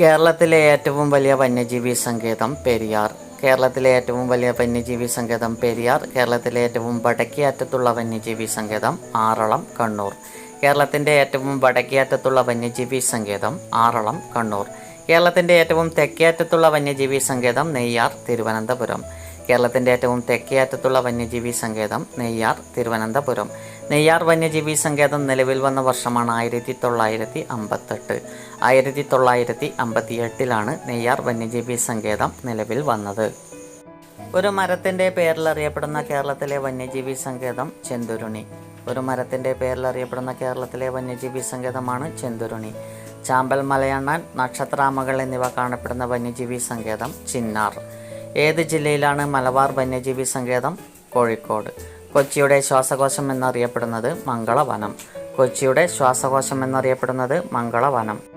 കേരളത്തിലെ ഏറ്റവും വലിയ വന്യജീവി സങ്കേതം പെരിയാർ. കേരളത്തിലെ ഏറ്റവും വലിയ വന്യജീവി സങ്കേതം പെരിയാർ. കേരളത്തിലെ ഏറ്റവും വടക്കേ അറ്റത്തുള്ള വന്യജീവി സങ്കേതം ആറളം കണ്ണൂർ. കേരളത്തിന്റെ ഏറ്റവും വടക്കേ അറ്റത്തുള്ള വന്യജീവി സങ്കേതം ആറളം കണ്ണൂർ. കേരളത്തിന്റെ ഏറ്റവും തെക്കേ അറ്റത്തുള്ള വന്യജീവി സങ്കേതം നെയ്യാർ തിരുവനന്തപുരം. കേരളത്തിന്റെ ഏറ്റവും തെക്കേ അറ്റത്തുള്ള വന്യജീവി സങ്കേതം നെയ്യാർ തിരുവനന്തപുരം. നെയ്യാർ വന്യജീവി സങ്കേതം നിലവിൽ വന്ന വർഷമാണ് ആയിരത്തി തൊള്ളായിരത്തി അമ്പത്തെട്ട്. ആയിരത്തി തൊള്ളായിരത്തി അമ്പത്തിയെട്ടിലാണ് നെയ്യാർ വന്യജീവി സങ്കേതം നിലവിൽ വന്നത്. ഒരു മരത്തിന്റെ പേരിൽ അറിയപ്പെടുന്ന കേരളത്തിലെ വന്യജീവി സങ്കേതം ചെന്തുരുണി. ഒരു മരത്തിന്റെ പേരിൽ അറിയപ്പെടുന്ന കേരളത്തിലെ വന്യജീവി സങ്കേതമാണ് ചെന്തുരുണി. ചാമ്പൽ മലയണ്ണാൻ നക്ഷത്രാമകൾ എന്നിവ കാണപ്പെടുന്ന വന്യജീവി സങ്കേതം ചിന്നാർ. ഏത് ജില്ലയിലാണ് മലബാർ വന്യജീവി സങ്കേതം? കോഴിക്കോട്. കൊച്ചിയുടെ ശ്വാസകോശം എന്നറിയപ്പെടുന്നത് മംഗളവനം. കൊച്ചിയുടെ ശ്വാസകോശം എന്നറിയപ്പെടുന്നത് മംഗളവനം.